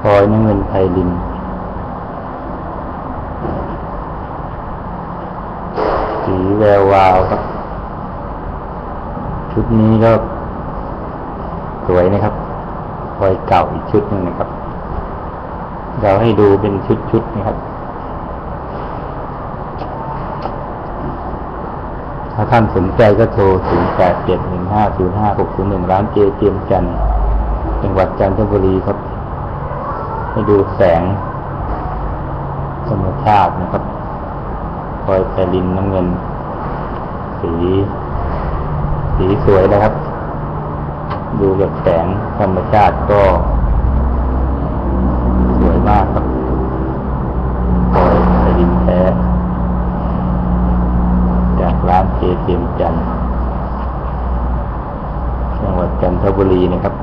พลอยน้ำเงินไทยลินสีแวววาวครับ ชุดนี้ก็สวยนะครับพลอยเก่าอีกชุดหนึ่งนะครับ เราให้ดูเป็นชุดๆนะครับถ้าท่านสนใจก็โทร 0 8 7 1 5 0 5 6 0 1 ร้านเจเจียมจันทร์จังหวัดจันทบุรีครับ ให้ดูแสงธรรมชาตินะครับพลอยไพลินน้ำเงิน สี สีสวยนะครับ ดูจากแสงธรรมชาติก็ สวยมากครับพลอยไพลินแท้ จากร้านเจเจมจันทร์จังหวัดจันทบุรีนะครับ